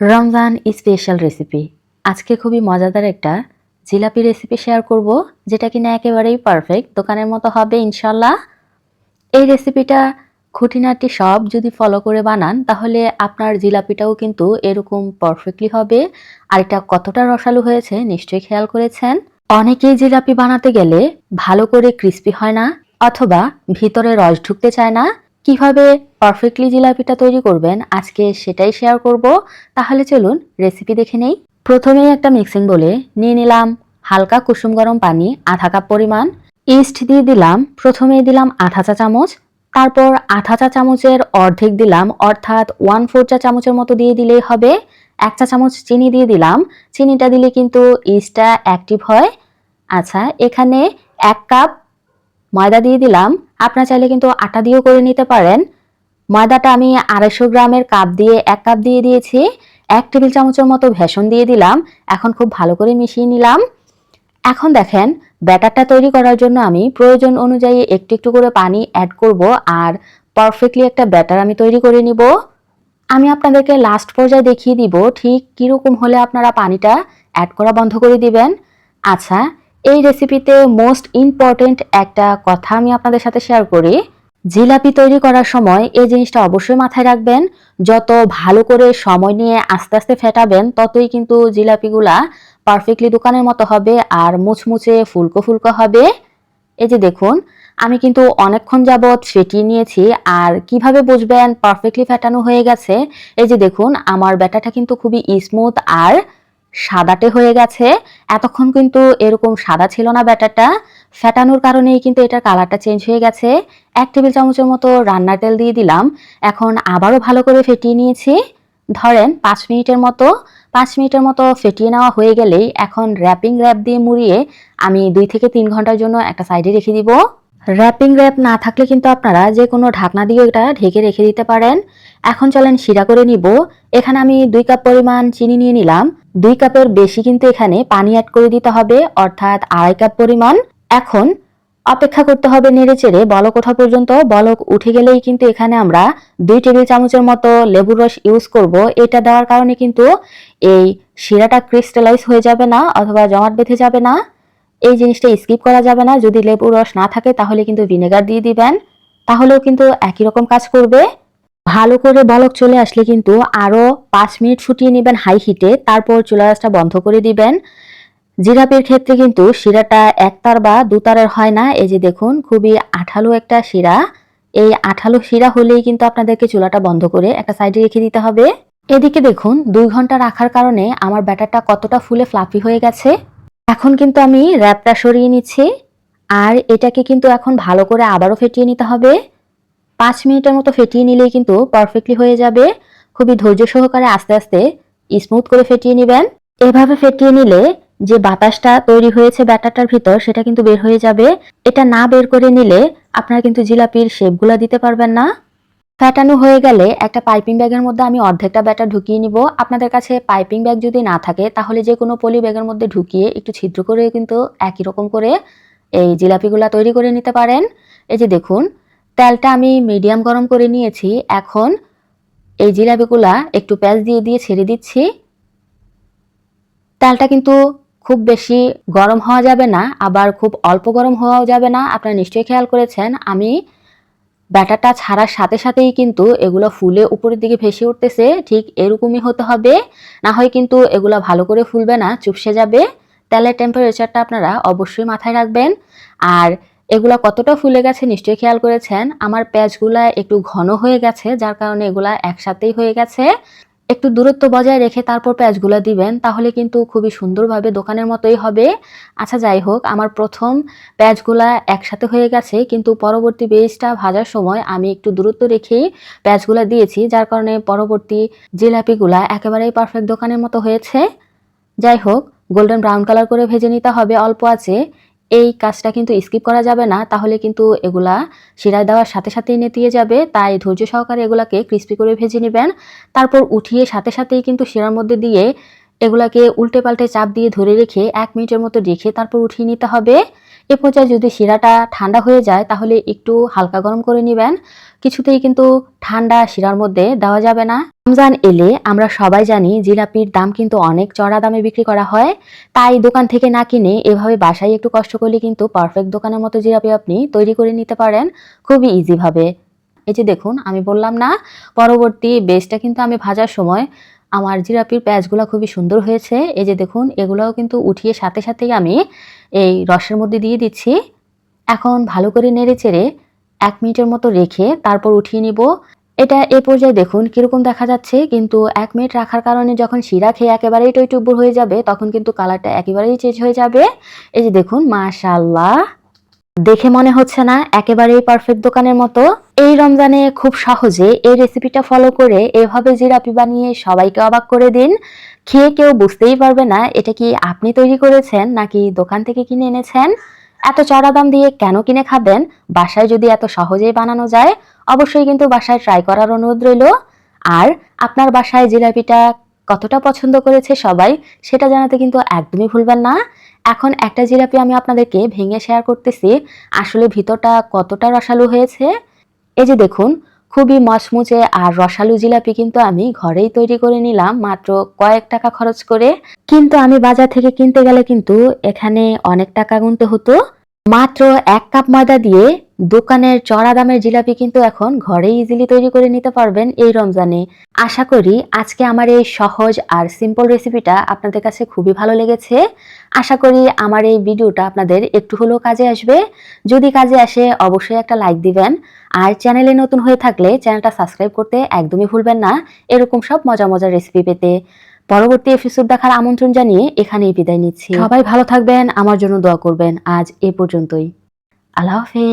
Ramzan special recipe আজকে খুবই মজাদার একটা জিলাপি রেসিপি শেয়ার করব, যেটা কিনা একেবারেই পারফেক্ট দোকানের মতো হবে ইনশাল্লাহ এই রেসিপিটা খুঁটিনাটি সব যদি ফলো করে বানান, তাহলে আপনার জিলাপিটাও কিন্তু এরকম পারফেক্টলি হবে। আর এটা কতটা রসালো হয়েছে, নিশ্চয়ই খেয়াল করেছেন। অনেকেই জিলাপি বানাতে গেলে ভালো করে ক্রিস্পি হয় না, অথবা ভিতরে রস ঢুকতে চায় না। কীভাবে পারফেক্টলি জিলাপিটা তৈরি করবেন আজকে সেটাই শেয়ার করব। তাহলে চলুন রেসিপি দেখে নেই। প্রথমেই একটা মিক্সিং বলে নিয়ে নিলাম হালকা কুসুম গরম পানি, আধা কাপ পরিমাণ ইস্ট দিয়ে দিলাম। প্রথমেই দিলাম আধা চা চামচ, তারপর আধা চা চামচের অর্ধেক দিলাম, অর্থাৎ ওয়ান ফোর চা চামচের মতো দিয়ে দিলেই হবে। এক চা চামচ চিনি দিয়ে দিলাম। চিনিটা দিলে কিন্তু ইস্টটা অ্যাক্টিভ হয়। আচ্ছা এখানে এক কাপ ময়দা দিয়ে দিলাম। আপনার চাইলে কিন্তু আটা দিয়েও করে নিতে পারেন। ময়দাটা আমি আড়াইশো গ্রামের কাপ দিয়ে এক কাপ দিয়ে দিয়েছি। এক টেবিল চামচের মতো ভেষণ দিয়ে দিলাম। এখন খুব ভালো করে মিশিয়ে নিলাম। এখন দেখেন, ব্যাটারটা তৈরি করার জন্য আমি প্রয়োজন অনুযায়ী একটু একটু করে পানি অ্যাড করব আর পারফেক্টলি একটা ব্যাটার আমি তৈরি করে নিব। আমি আপনাদেরকে লাস্ট পর্যায়ে দেখিয়ে দিব ঠিক কীরকম হলে আপনারা পানিটা অ্যাড করা বন্ধ করে দিবেন। আচ্ছা এই রেসিপিতে মোস্ট ইম্পর্টেন্ট একটা কথা আমি আপনাদের সাথে শেয়ার করি। জিলাপি তৈরি করার সময় এই জিনিসটা অবশ্যই মাথায় রাখবেন। যত ভালো করে সময় নিয়ে আস্তে আস্তে ফেটাবেন, ততই কিন্তু জিলাপিগুলা পারফেক্টলি দোকানের মতো হবে আর মুচমুচে ফুলকো ফুলকো হবে। এই যে দেখুন, আমি কিন্তু অনেকক্ষণ যাবৎ ফেটিয়ে নিয়েছি আর কীভাবে বুঝবেন পারফেক্টলি ফেটানো হয়ে গেছে? এই যে দেখুন, আমার ব্যাটাটা কিন্তু খুবই স্মুথ আর সাদাটে হয়ে গেছে। এতক্ষণ কিন্তু এরকম সাদা ছিল না ব্যাটারটা। ফেটানোর কারণেই কিন্তু এটার কালারটা চেঞ্জ হয়ে গেছে। এক টেবিল চামচের মতো রান্নার তেল দিয়ে দিলাম। এখন আবারও ভালো করে ফেটিয়ে নিয়েছি। ধরেন পাঁচ মিনিটের মতো। পাঁচ মিনিটের মতো ফেটিয়ে নেওয়া হয়ে গেলেই এখন র্যাপিং র্যাপ দিয়ে মুড়িয়ে আমি দুই থেকে তিন ঘণ্টার জন্য একটা সাইডে রেখে দিব। র্যাপিং র্যাপ না থাকলে কিন্তু আপনারা যে কোনো ঢাকনা দিয়ে এটা ঢেকে রেখে দিতে পারেন। এখন চলেন শিরা করে নিব। এখানে আমি দুই কাপ পরিমাণ চিনি নিয়ে নিলাম। দুই কাপের বেশি কিন্তু এখানে পানি অ্যাড করে দিতে হবে, অর্থাৎ আড়াই কাপ পরিমাণ। এখন অপেক্ষা করতে হবে নেড়ে চেড়ে বলক ওঠা পর্যন্ত। বলক উঠে গেলেই কিন্তু এখানে আমরা দুই টেবিল চামচের মতো লেবুর রস ইউজ করব। এটা দেওয়ার কারণে কিন্তু এই শিরাটা ক্রিস্টালাইজ হয়ে যাবে না, অথবা জমাট বেঁধে যাবে না। এই জিনিসটা স্কিপ করা যাবে না। যদি লেবুর রস না থাকে, তাহলে কিন্তু ভিনেগার দিয়ে দিবেন। তাহলেও কিন্তু একই রকম কাজ করবে। ভালো করে বলক চলে আসলে কিন্তু আরও পাঁচ মিনিট ফুটিয়ে নেবেন হাই হিটে তারপর চুলা রাসটা বন্ধ করে দিবেন। জিরাপির ক্ষেত্রে কিন্তু শিরাটা একতার বা দুতারের হয় না। এই যে দেখুন, খুবই আঠালো একটা শিরা। এই আঠালো শিরা হলেই কিন্তু আপনাদেরকে চুলাটা বন্ধ করে একটা সাইডে রেখে দিতে হবে। এদিকে দেখুন, দুই ঘণ্টা রাখার কারণে আমার ব্যাটারটা কতটা ফুলে ফ্লাফি হয়ে গেছে। এখন কিন্তু আমি র্যাপটা সরিয়ে নিচ্ছি। আর এটাকে কিন্তু এখন ভালো করে আবারও ফেটিয়ে নিতে হবে। পাঁচ মিনিটের মতো ফেটিয়ে নিলেই কিন্তু পারফেক্টলি হয়ে যাবে। খুবই ধৈর্য সহকারে আস্তে আস্তে স্মুথ করে ফেটিয়ে নেবেন। এভাবে ফেটিয়ে নিলে যে বাতাসটা তৈরি হয়েছে ব্যাটারটার ভিতর, সেটা কিন্তু বের হয়ে যাবে। এটা না বের করে নিলে আপনারা কিন্তু জিলাপির শেপগুলো দিতে পারবেন না। ফ্যাটানো হয়ে গেলে একটা পাইপিং ব্যাগের মধ্যে আমি অর্ধেকটা ব্যাটার ঢুকিয়ে নিব। আপনাদের কাছে পাইপিং ব্যাগ যদি না থাকে, তাহলে যে কোনো পলি ব্যাগের মধ্যে ঢুকিয়ে একটু ছিদ্র করে কিন্তু একই রকম করে এই জিলাপিগুলা তৈরি করে নিতে পারেন। এই যে দেখুন তেলটা আমি মিডিয়াম গরম করে নিয়েছি। এখন এই জিলাপিগুলা একটু পেঁয়াজ দিয়ে দিয়ে ছেড়ে দিচ্ছি। তেলটা কিন্তু খুব বেশি গরম হওয়া যাবে না, আবার খুব অল্প গরম হওয়াও যাবে না। আপনারা নিশ্চয়ই খেয়াল করেছেন, আমি ব্যাটারটা ছাড়ার সাথে সাথেই কিন্তু এগুলো ফুলে উপরের দিকে ভেসে উঠতেছে, ঠিক এরকমই হতে হবে। না হয় কিন্তু এগুলো ভালো করে ফুলবে না, চুপসে যাবে। তেলের টেম্পারেচারটা আপনারা অবশ্যই মাথায় রাখবেন। আর এগুলা কতটা ফুলে গেছে নিশ্চয়ই খেয়াল করেছেন। আমার পেঁয়াজগুলা একটু ঘন হয়ে গেছে, যার কারণে এগুলা একসাথেই হয়ে গেছে। একটু দূরত্ব বজায় রেখে তারপর পেঁয়াজগুলো দিবেন, তাহলে কিন্তু খুবই সুন্দরভাবে দোকানের মতোই হবে। আচ্ছা যাই হোক, আমার প্রথম পেঁয়াজগুলা একসাথে হয়ে গেছে, কিন্তু পরবর্তী বেজটা ভাজার সময় আমি একটু দূরত্ব রেখেই পেঁয়াজগুলা দিয়েছি, যার কারণে পরবর্তী জিলাপিগুলা একেবারেই পারফেক্ট দোকানের মতো হয়েছে। যাই হোক, গোল্ডেন ব্রাউন কালার করে ভেজে নিতে হবে, অল্প আছে। এই কাজটা কিন্তু স্কিপ করা যাবে না, তাহলে কিন্তু এগুলা শিরায় দেওয়ার সাথে সাথেই নেতিয়ে যাবে, তাই ধৈর্য সহকারে এগুলাকে ক্রিস্পি করে ভেজে নেবেন। তারপর উঠিয়ে সাথে সাথেই কিন্তু শিরার মধ্যে দিয়ে এগুলাকে উল্টে পাল্টে চাপ দিয়ে ধরে রেখে এক মিনিটের মতো রেখে তারপর উঠিয়ে নিতে হবে। এ পর্যায়ে যদি শিরাটা ঠান্ডা হয়ে যায়, তাহলে একটু হালকা গরম করে নেবেন। কিছুতেই কিন্তু ঠান্ডা শিরার মধ্যে দেওয়া যাবে না। রমজান এলে আমরা সবাই জানি জিলাপির দাম কিন্তু অনেক চড়া দামে বিক্রি করা হয়। তাই দোকান থেকে না কিনে এভাবে বাসায় একটু কষ্ট করলে কিন্তু পারফেক্ট দোকানের মতো জিলাপি আপনি তৈরি করে নিতে পারেন খুবই ইজিভাবে এই যে দেখুন, আমি বললাম না, পরবর্তী বেসটা কিন্তু আমি ভাজার সময় আমার জিরাপির প্যাঁচগুলো খুবই সুন্দর হয়েছে। এই যে দেখুন, এগুলোও কিন্তু উঠিয়ে সাথে সাথেই আমি এই রসের মধ্যে দিয়ে দিচ্ছি। এখন ভালো করে নেড়ে চেড়ে এক মিনিটের মতো রেখে তারপর উঠিয়ে নিব। এটা এ পর্যায়ে দেখুন কীরকম দেখা যাচ্ছে, কিন্তু এক মিনিট রাখার কারণে যখন শিরা খেয়ে একেবারেই টইটুব্বুর হয়ে যাবে, তখন কিন্তু কালারটা একেবারেই চেঞ্জ হয়ে যাবে। এই যে দেখুন মাশাল্লাহ দেখে মনে হচ্ছে না, একেবারেই পারফেক্ট দোকানের মতো। এই রমজানে খুব সহজে এই রেসিপিটা ফলো করে এভাবে জিরাপি বানিয়ে সবাইকে অবাক করে দিন। খেয়ে কেউ বুঝতেই পারবে না, এটা কি আপনি তৈরি করেছেন নাকি দোকান থেকে কিনে এনেছেন? এত চড়া দাম দিয়ে কেন কিনে খাবেন? বাসায় যদি এত সহজেই বানানো যায়, অবশ্যই কিন্তু বাসায় ট্রাই করার অনুরোধ রইল। আর আপনার বাসায় জিলাপিটা কতটা পছন্দ করেছে সবাই, সেটা জানাতে কিন্তু একদমই ভুলবেন না। এখন একটা জিলাপি আমি আপনাদেরকে ভেঙে শেয়ার করতেছি। আসলে ভিতরটা কতটা রসালো হয়েছে? এই যে দেখুন খুবই মচমুচে আর রসালু জিলাপি কিন্তু আমি ঘরেই তৈরি করে নিলাম, মাত্র কয়েক টাকা খরচ করে। কিন্তু আমি বাজার থেকে কিনতে গেলে কিন্তু এখানে অনেক টাকা গুনতে হতো। মাত্র এক কাপ ময়দা দিয়ে দোকানের চড়া দামের জিলাপি কিন্তু এখন ঘরে ইজিলি তৈরি করে নিতে পারবেন এই রমজানে। আশা করি আজকে আমার এই সহজ আর সিম্পল রেসিপিটা আপনাদের কাছে খুবই ভালো লেগেছে। আশা করি আমার এই ভিডিওটা আপনাদের একটু হলেও কাজে আসবে। যদি কাজে আসে অবশ্যই একটা লাইক দিবেন। আর চ্যানেলে নতুন হয়ে থাকলে চ্যানেলটা সাবস্ক্রাইব করতে একদমই ভুলবেন না। এরকম সব মজা মজার রেসিপি পেতে। পরবর্তী এপিসোড দেখার আমন্ত্রণ জানিয়ে এখানেই বিদায় নিচ্ছি। সবাই ভালো থাকবেন আমার জন্য দোয়া করবেন। আজ এ পর্যন্তই। আল্লাহ হাফেজ।